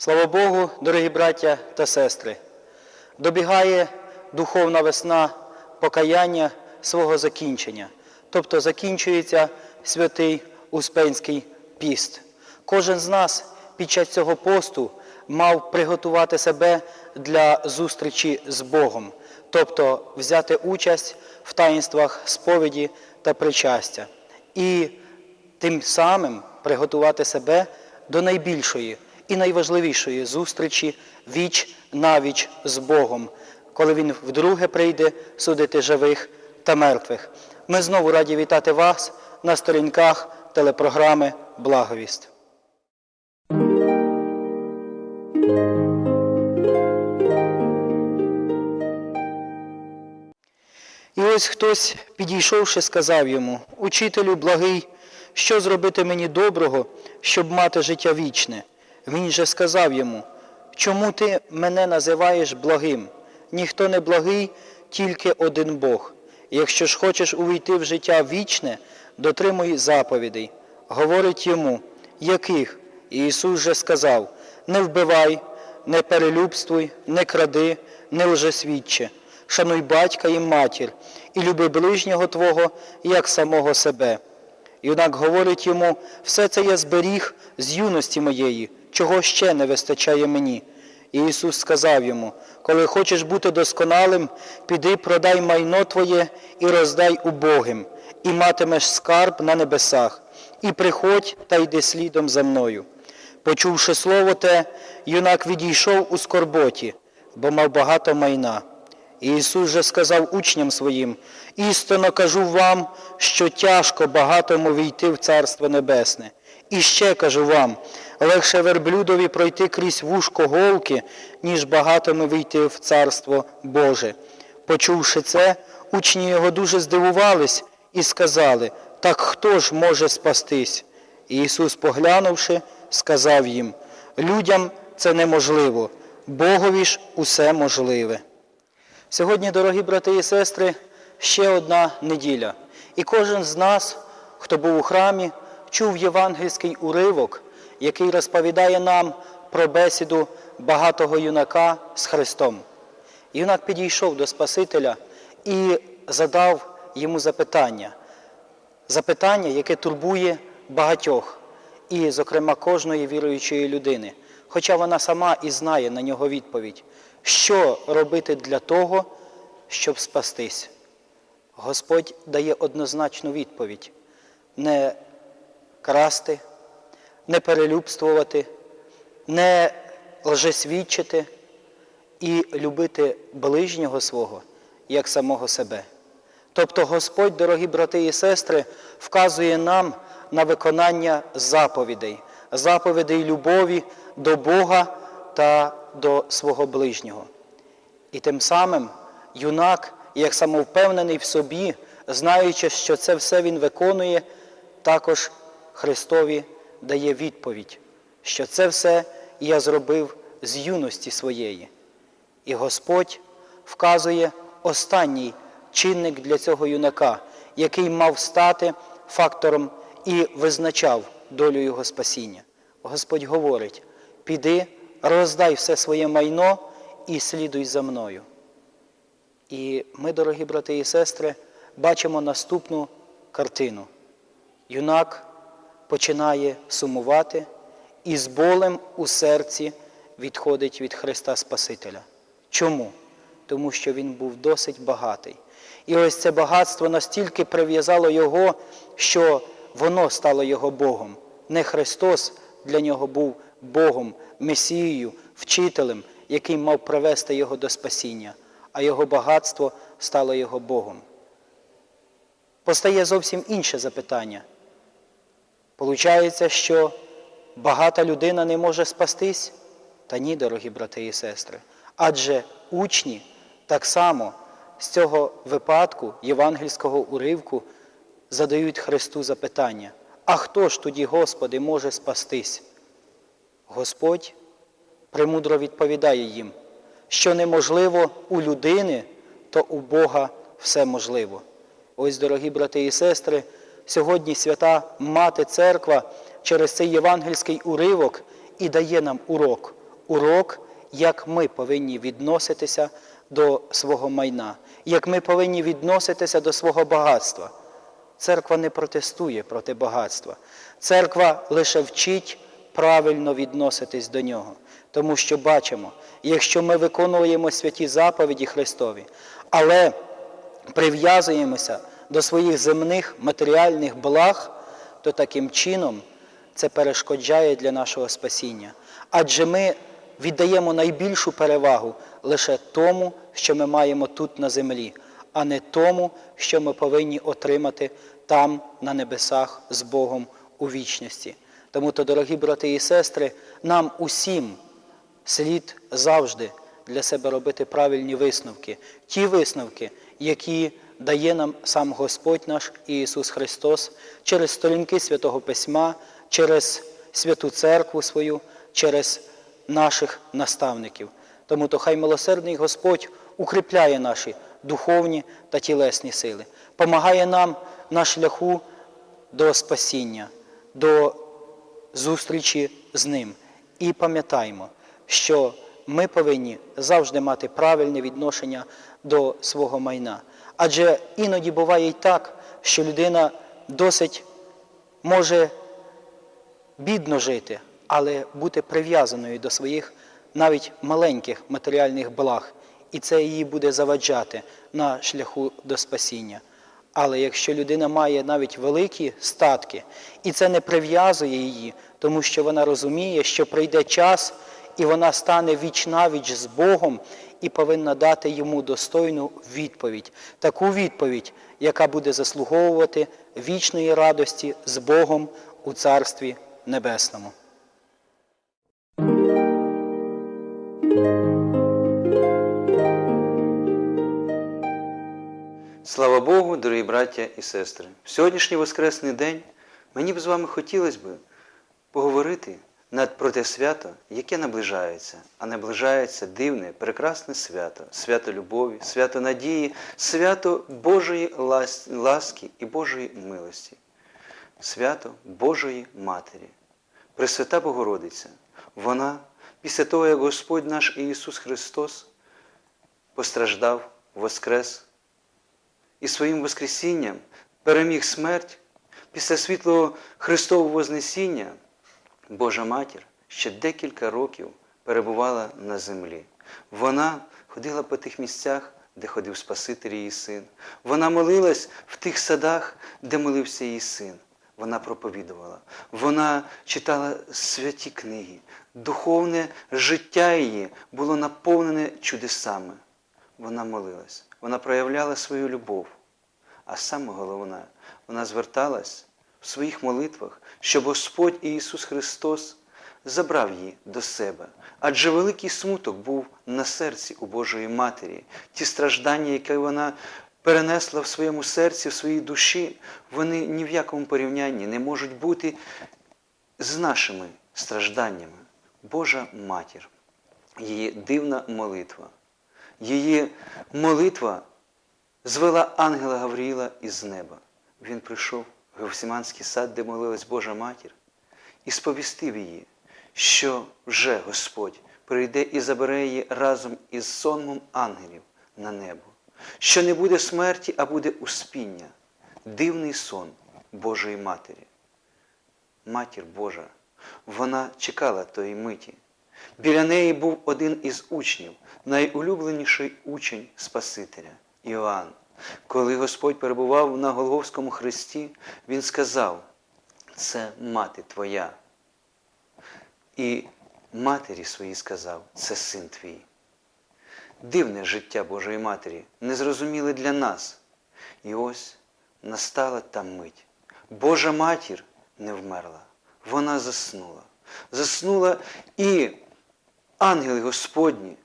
Слава Богу, дорогі браття та сестри, добігає духовна весна покаяння свого закінчення, тобто закінчується святий Успенський піст. Кожен з нас під час цього посту мав приготувати себе для зустрічі з Богом, тобто взяти участь в таїнствах сповіді та причастя, і тим самим приготувати себе до найбільшої і найважливішої зустрічі віч навіч з Богом, коли Він вдруге прийде судити живих та мертвих. Ми знову раді вітати вас на сторінках телепрограми Благовість. Ось хтось, підійшовши, сказав йому, Учителю благий, що зробити мені доброго, щоб мати життя вічне? Він же сказав йому, чому ти мене називаєш благим? Ніхто не благий, тільки один Бог. Якщо ж хочеш увійти в життя вічне, дотримуй заповідей. Говорить йому, яких? І Ісус же сказав, не вбивай, не перелюбствуй, не кради, не лжесвідче. Шануй батька і матір, і люби ближнього Твого, як самого себе. Юнак говорить йому, все це я зберіг з юності моєї, чого ще не вистачає мені. І Ісус сказав йому, коли хочеш бути досконалим, піди продай майно твоє і роздай убогим, і матимеш скарб на небесах, і приходь та йди слідом за мною. Почувши слово те, юнак відійшов у скорботі, бо мав багато майна. І Ісус же сказав учням своїм, істинно кажу вам, що тяжко багатому війти в Царство Небесне. І ще кажу вам, легше верблюдові пройти крізь вушко голки, ніж багатому війти в Царство Боже. Почувши це, учні його дуже здивувались і сказали, так хто ж може спастись? І Ісус, поглянувши, сказав їм, людям це неможливо, Богові ж усе можливе. Сьогодні, дорогі брати і сестри, ще одна неділя. І кожен з нас, хто був у храмі, чув євангельський уривок, який розповідає нам про бесіду багатого юнака з Христом. Юнак підійшов до Спасителя і задав йому запитання. Запитання, яке турбує багатьох, і, зокрема, кожної віруючої людини. Хоча вона сама і знає на нього відповідь, що робити для того, щоб спастись. Господь дає однозначну відповідь: не красти, не перелюбствувати, не лжесвідчити і любити ближнього свого як самого себе. Тобто Господь, дорогі брати і сестри, вказує нам на виконання заповідей, заповідей любові до Бога та до свого ближнього. І тим самим юнак, як самовпевнений в собі, знаючи, що це все він виконує, також Христові дає відповідь, що це все я зробив з юності своєї. І Господь вказує останній чинник для цього юнака, який мав стати фактором і визначав долю його спасіння. Господь говорить: піди, роздай все своє майно і слідуй за мною. І ми, дорогі брати і сестри, бачимо наступну картину. Юнак починає сумувати і з болем у серці відходить від Христа Спасителя. Чому? Тому що він був досить багатий. І ось це багатство настільки прив'язало його, що воно стало його Богом. Не Христос для нього був Богом, Месією, вчителем, який мав привести його до спасіння, а його багатство стало його Богом. Постає зовсім інше запитання. Получається, що багата людина не може спастись? Та ні, дорогі брати і сестри. Адже учні так само з цього випадку євангельського уривку задають Христу запитання. А хто ж тоді, Господи, може спастись? Господь премудро відповідає їм, що неможливо у людини, то у Бога все можливо. Ось, дорогі брати і сестри, сьогодні свята Мати Церква через цей євангельський уривок і дає нам урок. Урок, як ми повинні відноситися до свого майна, як ми повинні відноситися до свого багатства. Церква не протестує проти багатства. Церква лише вчить правильно відноситись до нього. Тому що бачимо, якщо ми виконуємо святі заповіді Христові, але прив'язуємося до своїх земних матеріальних благ, то таким чином це перешкоджає для нашого спасіння. Адже ми віддаємо найбільшу перевагу лише тому, що ми маємо тут на землі, а не тому, що ми повинні отримати там, на небесах, з Богом у вічності. Тому то, дорогі брати і сестри, нам усім слід завжди для себе робити правильні висновки, ті висновки, які дає нам сам Господь наш Ісус Христос через сторінки Святого Письма, через святу церкву свою, через наших наставників. Тому то хай милосердний Господь укріпляє наші духовні та тілесні сили, помагає нам на шляху до спасіння, до зустрічі з ним. І пам'ятаймо, що ми повинні завжди мати правильне відношення до свого майна. Адже іноді буває й так, що людина досить може бідно жити, але бути прив'язаною до своїх навіть маленьких матеріальних благ, і це її буде заваджати на шляху до спасіння. Але якщо людина має навіть великі статки, і це не прив'язує її, тому що вона розуміє, що прийде час, і вона стане віч навіч з Богом і повинна дати йому достойну відповідь, таку відповідь, яка буде заслуговувати вічної радості з Богом у Царстві Небесному. Слава Богу, дорогі браття і сестри! В сьогоднішній Воскресний день мені б з вами хотілося б поговорити над про те свято, яке наближається, а наближається дивне, прекрасне свято, свято любові, свято надії, свято Божої ласки і Божої милості, свято Божої Матері. Пресвята Богородиця, вона, після того, як Господь наш Ісус Христос постраждав, воскрес і своїм Воскресінням переміг смерть після світлого Христового Вознесіння, Божа Матір ще декілька років перебувала на землі. Вона ходила по тих місцях, де ходив Спаситель її син. Вона молилась в тих садах, де молився її син. Вона проповідувала, вона читала святі книги. Духовне життя її було наповнене чудесами. Вона молилась, вона проявляла свою любов. А саме головне, вона зверталась в своїх молитвах, щоб Господь Ісус Христос забрав її до себе. Адже великий смуток був на серці у Божої Матері. Ті страждання, які вона перенесла в своєму серці, в своїй душі, вони ні в якому порівнянні не можуть бути з нашими стражданнями. Божа Матір, її дивна молитва. Її молитва звела ангела Гавріїла із неба. Він прийшов в Гевсиманський сад, де молилась Божа Матір, і сповістив її, що вже Господь прийде і забере її разом із сонмом ангелів на небо, що не буде смерті, а буде успіння, дивний сон Божої Матері. Матір Божа, вона чекала тої миті. Біля неї був один із учнів, найулюбленіший учень Спасителя Іоанн. Коли Господь перебував на Голговському хресті, Він сказав, це мати твоя. І матері своїй сказав, це син твій. Дивне життя Божої Матері, незрозуміле для нас. І ось настала та мить. Божа матір не вмерла, вона заснула. Заснула і ангели Господні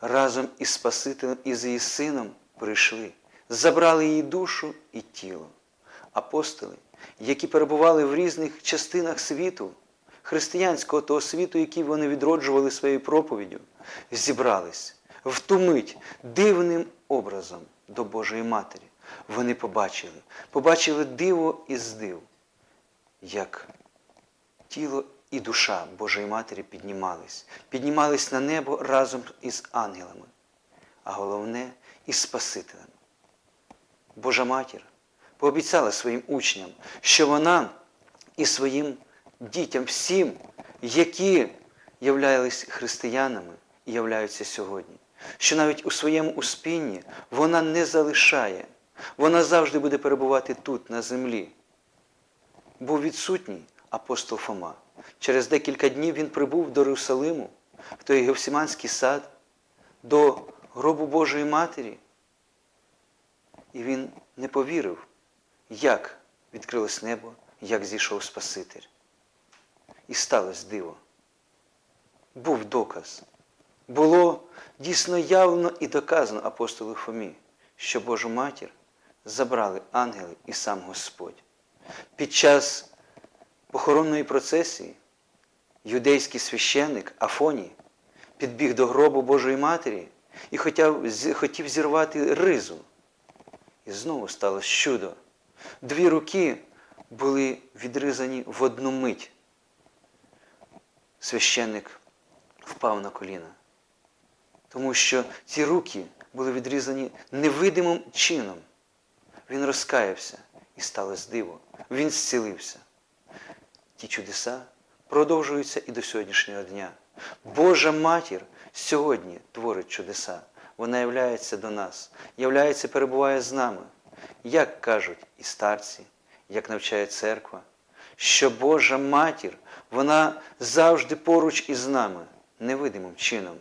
разом із Спасителем і з її сином прийшли, забрали її душу і тіло. Апостоли, які перебували в різних частинах світу, християнського того світу, який вони відроджували своєю проповіддю, зібрались в ту мить дивним образом, до Божої Матері. Вони побачили, побачили диво із див, як тіло і душа Божої Матері піднімались, піднімались на небо разом із ангелами, а головне із Спасителем. Божа Матір пообіцяла своїм учням, що вона і своїм дітям, всім, які являлись християнами і являються сьогодні, що навіть у своєму успінні вона не залишає, вона завжди буде перебувати тут, на землі. Був відсутній апостол Фома. Через декілька днів він прибув до Єрусалиму, в той Гевсиманський сад, до гробу Божої Матері. І він не повірив, як відкрилось небо, як зійшов Спаситель. І сталося диво. Був доказ. Було дійсно явно і доказано апостолу Фомі, що Божу матір забрали ангели і сам Господь. Під час похоронної процесії юдейський священник Афоній підбіг до гробу Божої Матері і хотів зірвати ризу. І знову сталося чудо. Дві руки були відрізані в одну мить. Священник впав на коліна, тому що ці руки були відрізані невидимим чином. Він розкаявся і сталося диво. Він зцілився. Ті чудеса продовжуються і до сьогоднішнього дня. Божа матір сьогодні творить чудеса. Вона являється до нас, являється, перебуває з нами. Як кажуть і старці, як навчає церква, що Божа матір, вона завжди поруч із нами, невидимим чином.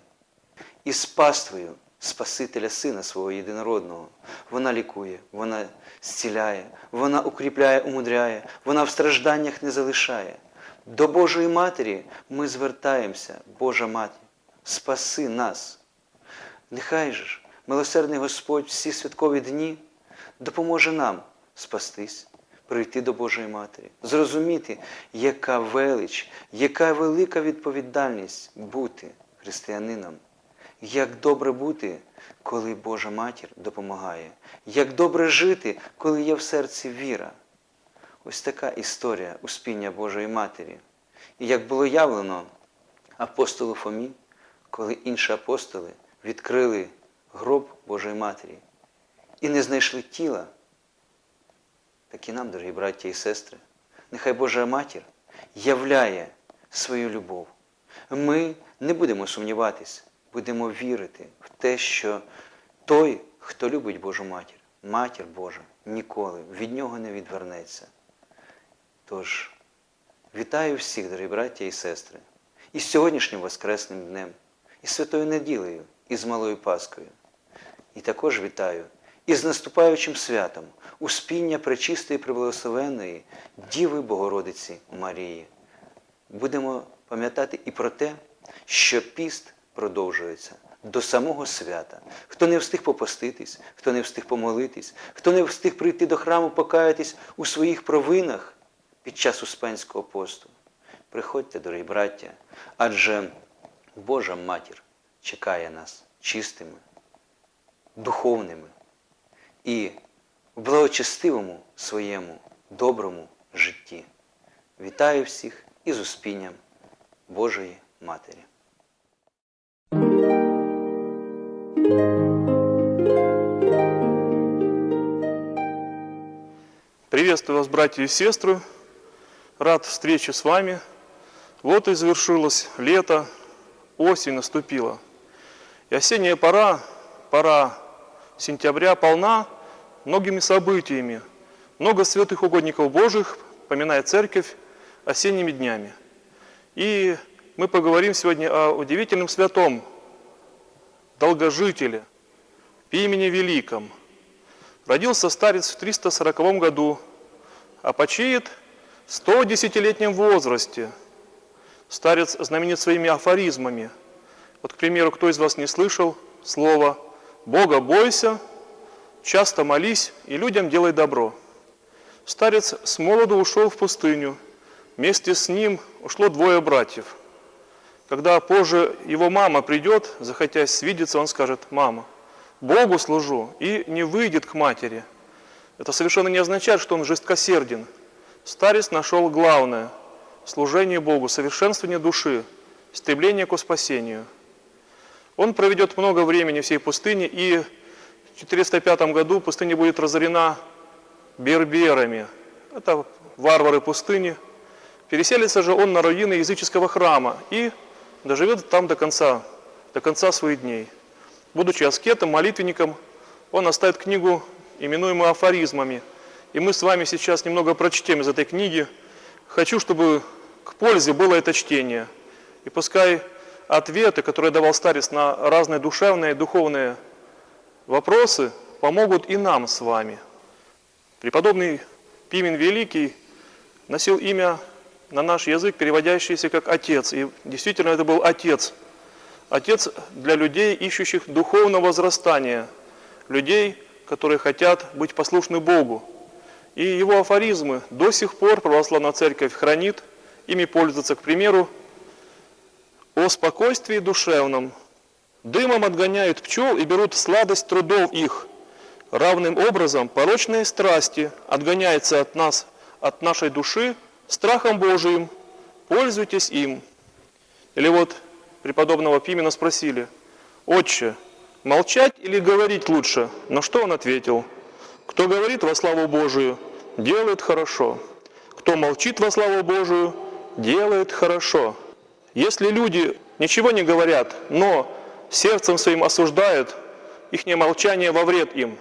І з паствою Спасителя Сина свого єдинородного. Вона лікує, вона зціляє, вона укріпляє, умудряє, вона в стражданнях не залишає. До Божої Матері ми звертаємося, Божа Матір, спаси нас. Нехай же ж, милосердний Господь, всі святкові дні допоможе нам спастись, прийти до Божої Матері, зрозуміти, яка велич, яка велика відповідальність бути християнином. Як добре бути, коли Божа Матір допомагає, як добре жити, коли є в серці віра. Ось така історія успіння Божої Матері. І як було явлено апостолу Фомі, коли інші апостоли відкрили гроб Божої Матері і не знайшли тіла, так і нам, дорогі браття і сестри, нехай Божа Матір являє свою любов. Ми не будемо сумніватись, будемо вірити в те, що той, хто любить Божу матір, матір Божа, ніколи від нього не відвернеться. Тож, вітаю всіх, дорогі браття і сестри, із сьогоднішнім Воскресним днем, із Святою Неділею, і з Малою Паскою. І також вітаю із наступаючим святом успіння пречистої преблагословенної Діви Богородиці Марії. Будемо пам'ятати і про те, що піст продовжується до самого свята. Хто не встиг попоститись, хто не встиг помолитись, хто не встиг прийти до храму, покаятись у своїх провинах під час Успенського посту. Приходьте, дорогі браття, адже Божа Матір чекає нас чистими, духовними і в благочестивому своєму доброму житті. Вітаю всіх із успінням Божої Матері. Приветствую вас, братья и сестры. Рад встрече с вами. Вот и завершилось лето, осень наступила. И осенняя пора, пора сентября, полна многими событиями. Много святых угодников Божьих поминает церковь осенними днями. И мы поговорим сегодня о удивительном святом, долгожителе, по имени Великом. Родился старец в 340 году, а почиет в 110-летнем возрасте. Старец знаменит своими афоризмами. Вот, к примеру, кто из вас не слышал слово «Бога бойся, часто молись и людям делай добро». Старец с молоду ушел в пустыню. Вместе с ним ушло двое братьев. Когда позже его мама придет, захотясь свидеться, он скажет, «Мама, Богу служу и не выйдет к матери. Это совершенно не означает, что он жесткосерден. Старец нашел главное – служение Богу, совершенствование души, стремление к спасению. Он проведет много времени в всей пустыне, и в 405 году пустыня будет разорена берберами. Это варвары пустыни. Переселится же он на руины языческого храма и доживет там до конца, до конца своих дней. Будучи аскетом, молитвенником, он оставит книгу, именуемую афоризмами. И мы с вами сейчас немного прочтем из этой книги. Хочу, чтобы к пользе было это чтение. И пускай ответы, которые давал старец на разные душевные и духовные вопросы, помогут и нам с вами. Преподобный Пимен Великий носил имя на наш язык, переводящееся как «отец». И действительно это был отец. Отец для людей, ищущих духовного возрастания, людей, которые хотят быть послушны Богу. И его афоризмы до сих пор православная церковь хранит, ими пользуется, к примеру, «О спокойствии душевном, дымом отгоняют пчел и берут сладость трудов их, равным образом порочные страсти отгоняются от нас, от нашей души, страхом Божиим, пользуйтесь им». Или вот преподобного Пимена спросили, «Отче, молчать или говорить лучше?» На что он ответил, «Кто говорит во славу Божию, делает хорошо. Кто молчит во славу Божию, делает хорошо». Если люди ничего не говорят, но сердцем своим осуждают, их молчание во вред им.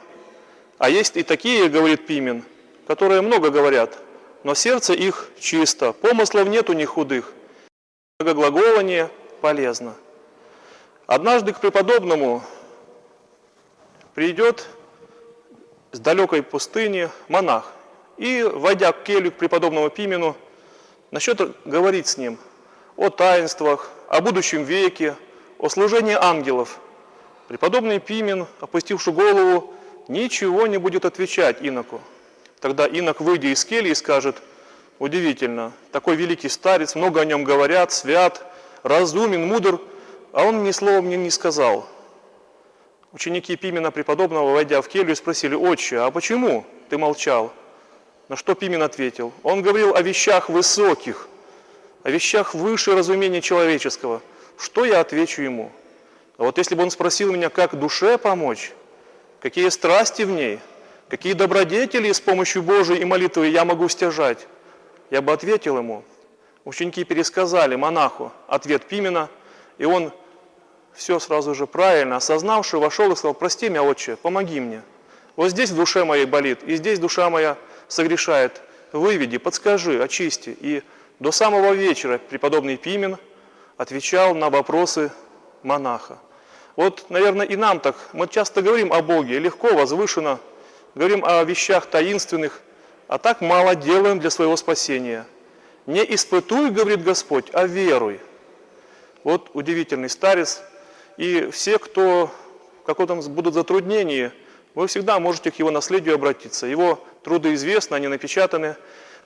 А есть и такие, говорит Пимен, которые много говорят, но сердце их чисто, помыслов нет у них худых. Глаголание полезно. Однажды к преподобному придет с далекой пустыни монах и, войдя к келью к преподобному Пимену, начнет говорить с ним о таинствах, о будущем веке, о служении ангелов. Преподобный Пимен, опустивший голову, ничего не будет отвечать иноку. Тогда инок, выйдя из кельи, скажет, удивительно, такой великий старец, много о нем говорят, свят, разумен, мудр, а он ни слова мне не сказал. Ученики Пимена преподобного, войдя в келью, спросили, «Отче, а почему ты молчал?» На что Пимен ответил, он говорил о вещах высоких, о вещах выше разумения человеческого. Что я отвечу ему? А вот если бы он спросил меня, как душе помочь, какие страсти в ней, какие добродетели с помощью Божией и молитвы я могу стяжать, я бы ответил ему. Ученики пересказали монаху ответ Пимена, и он все сразу же правильно осознавший, вошел и сказал, прости меня, отче, помоги мне. Вот здесь в душе моей болит, и здесь душа моя согрешает. Выведи, подскажи, очисти. И до самого вечера преподобный Пимен отвечал на вопросы монаха. Вот, наверное, и нам так. Мы часто говорим о Боге, легко, возвышенно, говорим о вещах таинственных, а так мало делаем для своего спасения. Не испытуй, говорит Господь, а веруй. Вот удивительный старец. И все, кто в каком-то будут затруднении, вы всегда можете к его наследию обратиться. Его труды известны, они напечатаны.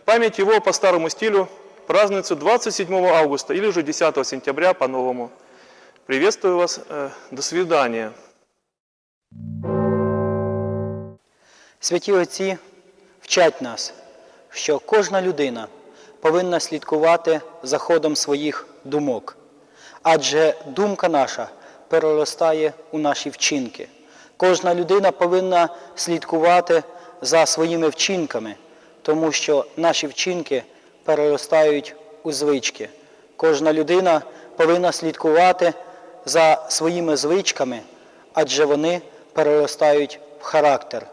Память его по старому стилю празднуется 27 августа или же 10 сентября по-новому. Приветствую вас. э, До свидания. Святі Отці вчать нас, що кожна людина повинна слідкувати за ходом своїх думок, адже думка наша переростає у наші вчинки. Кожна людина повинна слідкувати за своїми вчинками, тому що наші вчинки переростають у звички. Кожна людина повинна слідкувати за своїми звичками, адже вони переростають в характер.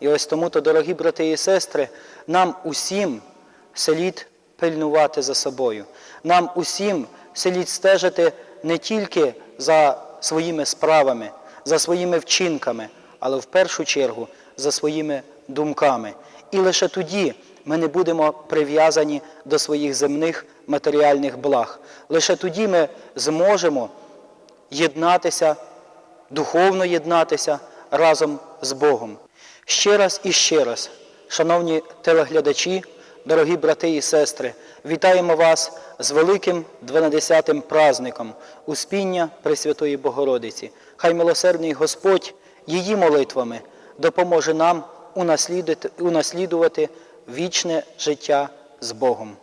І ось тому, то, дорогі брати і сестри, нам усім слід пильнувати за собою. Нам усім слід стежити не тільки за своїми справами, за своїми вчинками, але в першу чергу за своїми думками. І лише тоді ми не будемо прив'язані до своїх земних матеріальних благ. Лише тоді ми зможемо єднатися, духовно єднатися разом з Богом. Ще раз і ще раз, шановні телеглядачі, дорогі брати і сестри, вітаємо вас з великим 12-тим праздником Успіння Пресвятої Богородиці. Хай милосердний Господь її молитвами допоможе нам унаслідувати- вічне життя з Богом.